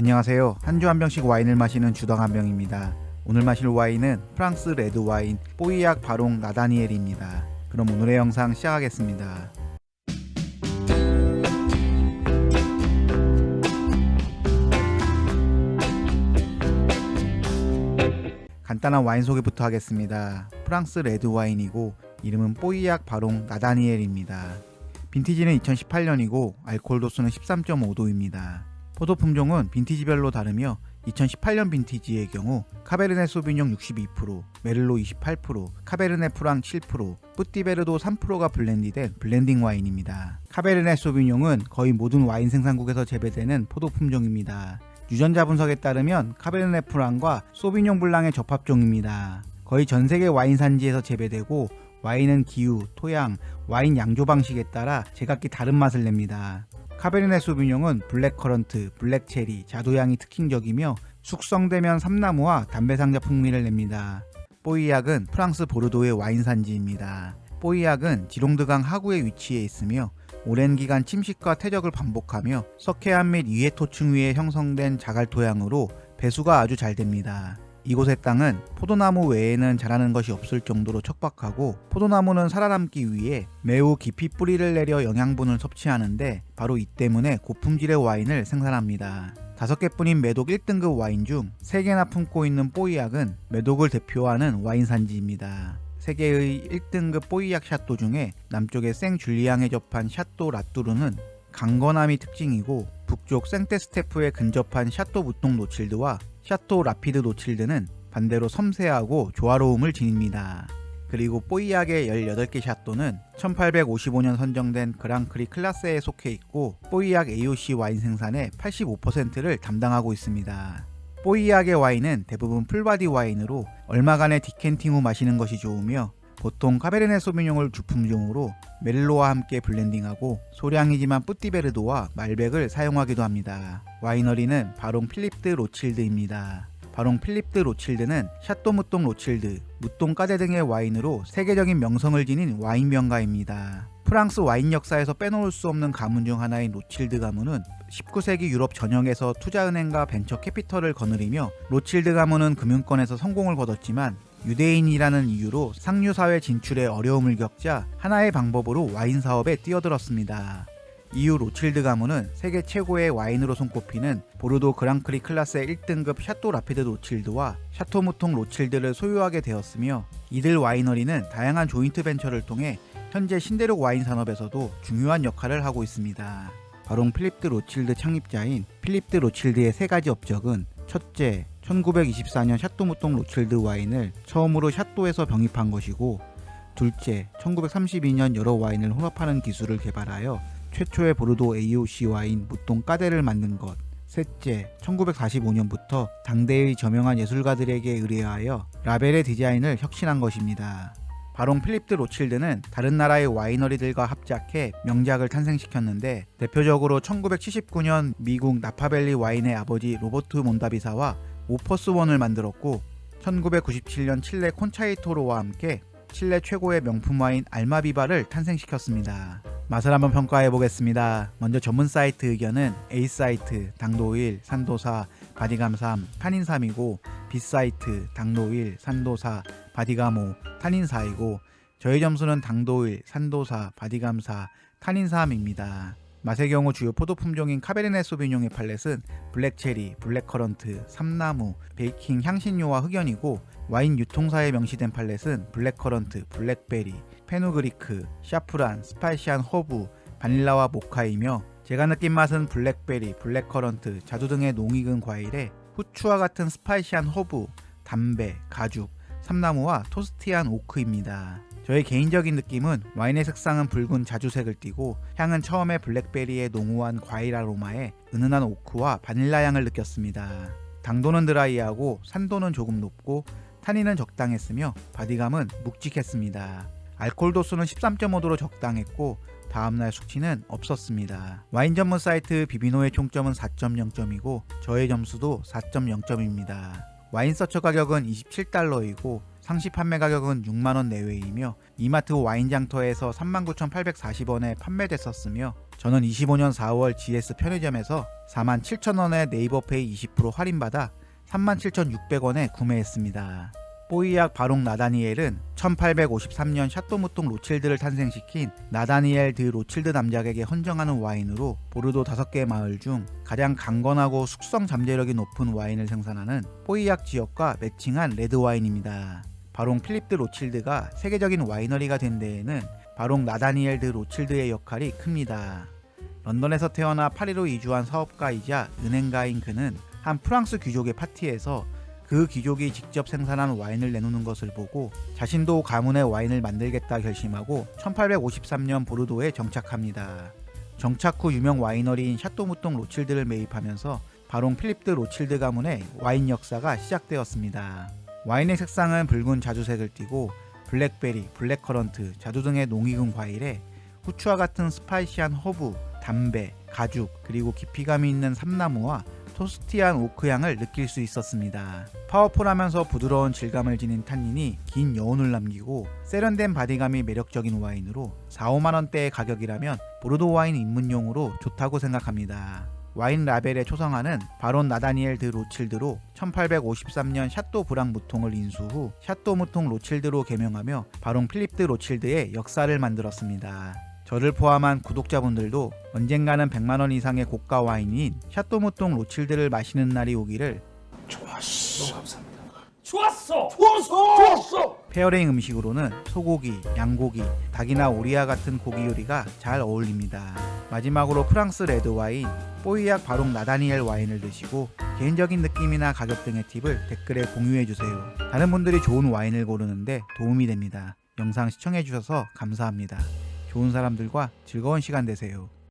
안녕하세요. 한 주 한 병씩 와인을 마시는 주당 한 병입니다. 오늘 마실 와인은 프랑스 레드 와인 뽀이약 바롱 나다니엘입니다. 그럼 오늘의 영상 시작하겠습니다. 간단한 와인 소개부터 하겠습니다. 프랑스 레드 와인이고 이름은 뽀이약 바롱 나다니엘입니다. 빈티지는 2018년이고 알코올 도수는 13.5도입니다. 포도 품종은 빈티지별로 다르며 2018년 빈티지의 경우 카베르네 소비뇽 62%, 메를로 28%, 카베르네 프랑 7%, 뿌띠베르도 3%가 블렌디된 블렌딩 와인입니다. 카베르네 소비뇽은 거의 모든 와인 생산국에서 재배되는 포도 품종입니다. 유전자 분석에 따르면 카베르네 프랑과 소비뇽 블랑의 접합종입니다. 거의 전 세계 와인 산지에서 재배되고 와인은 기후, 토양, 와인 양조 방식에 따라 제각기 다른 맛을 냅니다. 카베르네 소비뇽은 블랙 커런트, 블랙 체리, 자두향이 특징적이며 숙성되면 삼나무와 담배상자 풍미를 냅니다. 뽀이약은 프랑스 보르도의 와인 산지입니다. 뽀이약은 지롱드강 하구에 위치해 있으며 오랜 기간 침식과 퇴적을 반복하며 석회암 및 위해토층 위에 형성된 자갈 토양으로 배수가 아주 잘 됩니다. 이곳의 땅은 포도나무 외에는 자라는 것이 없을 정도로 척박하고 포도나무는 살아남기 위해 매우 깊이 뿌리를 내려 영양분을 섭취하는데 바로 이 때문에 고품질의 와인을 생산합니다. 다섯 개뿐인 매독 1등급 와인 중 3개나 품고 있는 뽀이약은 매독을 대표하는 와인 산지입니다. 세계의 1등급 뽀이약 샤또 중에 남쪽의 생 줄리앙에 접한 샤또 라뚜르는 강건함이 특징이고 북쪽 생테스테프에 근접한 샤또 무똥 노칠드와 샤또 라피드 노칠드는 반대로 섬세하고 조화로움을 지닙니다. 그리고 뽀이약의 18개 샤또는 1855년 선정된 그랑크리 클라스에 속해 있고 뽀이약 AOC 와인 생산의 85%를 담당하고 있습니다. 뽀이약의 와인은 대부분 풀바디 와인으로 얼마간의 디켄팅 후 마시는 것이 좋으며 보통 카베르네 소비뇽을 주품종으로 멜로와 함께 블렌딩하고 소량이지만 뿌띠베르도와 말백을 사용하기도 합니다. 와이너리는 바롱 필립드 로칠드입니다. 바롱 필립드 로칠드는 샤또 무똥 로칠드, 무똥 까데 등의 와인으로 세계적인 명성을 지닌 와인 명가입니다. 프랑스 와인 역사에서 빼놓을 수 없는 가문 중 하나인 로칠드 가문은 19세기 유럽 전역에서 투자은행과 벤처 캐피털을 거느리며 로칠드 가문은 금융권에서 성공을 거뒀지만 유대인이라는 이유로 상류사회 진출에 어려움을 겪자 하나의 방법으로 와인 사업에 뛰어들었습니다. 이후 로칠드 가문은 세계 최고의 와인으로 손꼽히는 보르도 그랑크리 클라스의 1등급 샤또 라피드 로칠드와 샤토 무통 로칠드를 소유하게 되었으며 이들 와이너리는 다양한 조인트 벤처를 통해 현재 신대륙 와인 산업에서도 중요한 역할을 하고 있습니다. 바롱 필립드 로칠드 창립자인 필립드 로칠드의 세 가지 업적은 첫째, 1924년 샤또 무똥 로칠드 와인을 처음으로 샤또에서 병입한 것이고 둘째, 1932년 여러 와인을 혼합하는 기술을 개발하여 최초의 보르도 AOC 와인 무똥 까데를 만든 것. 셋째, 1945년부터 당대의 저명한 예술가들에게 의뢰하여 라벨의 디자인을 혁신한 것입니다. 바롱 필립드 로칠드는 다른 나라의 와이너리들과 합작해 명작을 탄생시켰는데 대표적으로 1979년 미국 나파밸리 와인의 아버지 로버트 몬다비사와 오퍼스 원을 만들었고 1997년 칠레 콘차이토로와 함께 칠레 최고의 명품 와인 알마비바를 탄생시켰습니다. 맛을 한번 평가해 보겠습니다. 먼저 전문 사이트 의견은 A 사이트 당도1 산도사 바디감 3 탄인 3이고 B 사이트 당도1 산도사 바디감 5 탄인 4이고 저희 점수는 당도1 산도사 바디감 4 탄인 3입니다. 맛의 경우 주요 포도 품종인 카베르네 소비뇽의 팔렛은 블랙체리, 블랙커런트, 삼나무, 베이킹, 향신료와 흑연이고 와인 유통사에 명시된 팔렛은 블랙커런트, 블랙베리, 페누그리크, 샤프란, 스파이시한 허브, 바닐라와 모카이며 제가 느낀 맛은 블랙베리, 블랙커런트, 자두 등의 농익은 과일에 후추와 같은 스파이시한 허브, 담배, 가죽, 삼나무와 토스티한 오크입니다. 저의 개인적인 느낌은 와인의 색상은 붉은 자주색을 띠고 향은 처음에 블랙베리의 농후한 과일 아로마에 은은한 오크와 바닐라 향을 느꼈습니다. 당도는 드라이하고 산도는 조금 높고 탄닌은 적당했으며 바디감은 묵직했습니다. 알코올 도수는 13.5도로 적당했고 다음날 숙취는 없었습니다. 와인 전문 사이트 비비노의 총점은 4.0점이고 저의 점수도 4.0점입니다. 와인 서처 가격은 27달러이고 상시 판매 가격은 6만원 내외이며 이마트 와인 장터에서 39,840원에 판매됐었으며 저는 25년 4월 GS 편의점에서 47,000원에 네이버페이 20% 할인받아 37,600원에 구매했습니다. 뽀이약 바롱 나다니엘은 1853년 샤또무통 로칠드를 탄생시킨 나다니엘 드 로칠드 남작에게 헌정하는 와인으로 보르도 5개 마을 중 가장 강건하고 숙성 잠재력이 높은 와인을 생산하는 뽀이약 지역과 매칭한 레드 와인입니다. 바롱 필립 드 로칠드가 세계적인 와이너리가 된 데에는 바롱 나다니엘 드 로칠드의 역할이 큽니다. 런던에서 태어나 파리로 이주한 사업가이자 은행가인 그는 한 프랑스 귀족의 파티에서 그 귀족이 직접 생산한 와인을 내놓는 것을 보고 자신도 가문의 와인을 만들겠다 결심하고 1853년 보르도에 정착합니다. 정착 후 유명 와이너리인 샤또무똥 로칠드를 매입하면서 바롱 필립드 로칠드 가문의 와인 역사가 시작되었습니다. 와인의 색상은 붉은 자주색을 띠고 블랙베리, 블랙커런트, 자두 등의 농익은 과일에 후추와 같은 스파이시한 허브, 담배, 가죽, 그리고 깊이감이 있는 삼나무와 토스티한 오크향을 느낄 수 있었습니다. 파워풀하면서 부드러운 질감을 지닌 탄닌이 긴 여운을 남기고 세련된 바디감이 매력적인 와인으로 4, 5만 원대의 가격이라면 보르도 와인 입문용으로 좋다고 생각합니다. 와인 라벨의 초성화는 바론 나다니엘 드 로칠드로 1853년 샤또 브랑 무통을 인수 후 샤또 무통 로칠드로 개명하며 바론 필립 드 로칠드의 역사를 만들었습니다. 저를 포함한 구독자분들도 언젠가는 100만원 이상의 고가 와인인 샤또무똥 로칠드를 마시는 날이 오기를 좋았어. 감사합니다. 좋았어. 좋았어. 좋았어. 페어링 음식으로는 소고기, 양고기, 닭이나 오리와 같은 고기 요리가 잘 어울립니다. 마지막으로 프랑스 레드 와인, 뽀이약 바롱 나다니엘 와인을 드시고 개인적인 느낌이나 가격 등의 팁을 댓글에 공유해 주세요. 다른 분들이 좋은 와인을 고르는데 도움이 됩니다. 영상 시청해 주셔서 감사합니다. 좋은 사람들과 즐거운 시간 되세요.